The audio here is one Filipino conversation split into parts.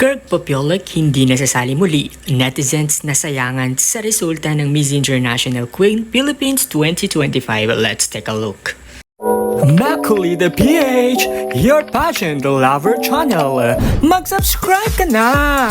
Kirk Popiolik hindi nasasali muli. Netizens nasayangan sa resulta ng Miss International Queen Philippines 2025. Let's take a look. Makuli the PH, your the lover channel. Mag-subscribe ka na!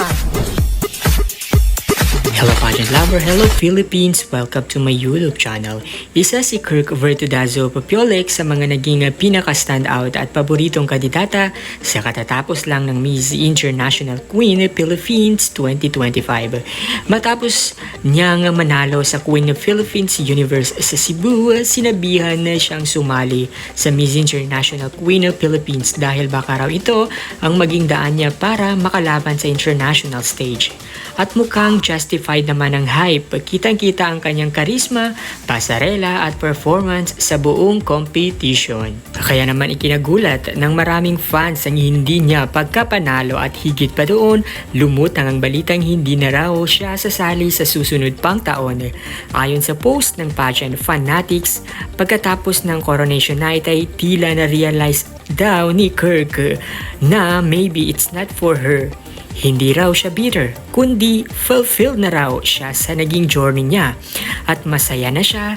Hello pageant lover, hello Philippines! Welcome to my YouTube channel. Isa si Kirk Vertudazo Popiolik sa mga naging pinaka-standout at paboritong kandidata sa katatapos lang ng Miss International Queen Philippines 2025. Matapos niyang manalo sa Queen of Philippines Universe sa Cebu, sinabihan na siyang sumali sa Miss International Queen of Philippines dahil baka raw ito ang maging daan niya para makalaban sa international stage. At mukhang justified naman ang hype. Kitang-kita ang kanyang karisma, pasarela at performance sa buong competition. Kaya naman ikinagulat ng maraming fans ang hindi niya pagkapanalo at higit pa doon, lumutang ang balitang hindi na raw siya sasali sa susunod pang taon. Ayon sa post ng pageant fanatics, pagkatapos ng coronation night ay tila na-realize daw ni Kirk na maybe it's not for her. Hindi raw siya bitter, kundi fulfilled na raw siya sa naging journey niya at masaya na siya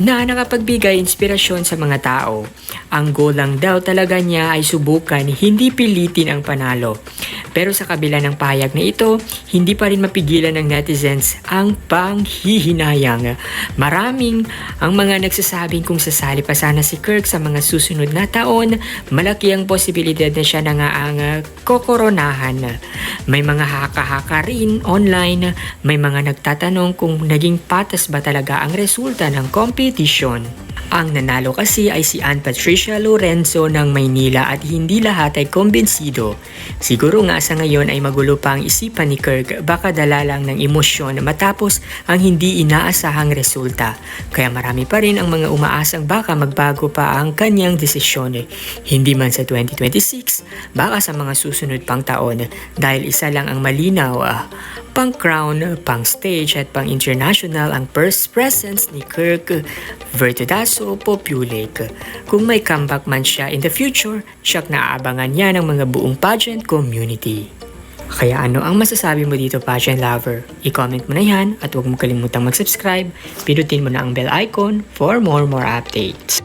na nakapagbigay inspirasyon sa mga tao. Ang goal lang daw talaga niya ay subukan, hindi pilitin ang panalo. Pero sa kabila ng pahayag na ito, hindi pa rin mapigilan ng netizens ang panghihinayang. Maraming ang mga nagsasabing kung sasali pa sana si Kirk sa mga susunod na taon, malaki ang posibilidad na siya na nga ang ah, kokoronahan. May mga haka-haka rin online, may mga nagtatanong kung naging patas ba talaga ang resulta ng competition. Ang nanalo kasi ay si Ann Patricia Lorenzo ng Maynila at hindi lahat ay kumbinsido. Siguro nga sa ngayon ay magulo pa ang isipan ni Kirk baka dala lang ng emosyon matapos ang hindi inaasahang resulta. Kaya marami pa rin ang mga umaasang baka magbago pa ang kanyang desisyon. Hindi man sa 2026, baka sa mga susunod pang taon dahil isa lang ang malinaw ah, pang crown, pang stage at pang international ang first presence ni Kirk Vertudaso Populik. Kung may comeback man siya in the future, siyak na aabangan niya ng mga buong pageant community. Kaya ano ang masasabi mo dito pageant lover? I-comment mo na yan at huwag mo kalimutang mag-subscribe. Pinutin mo na ang bell icon for more more updates.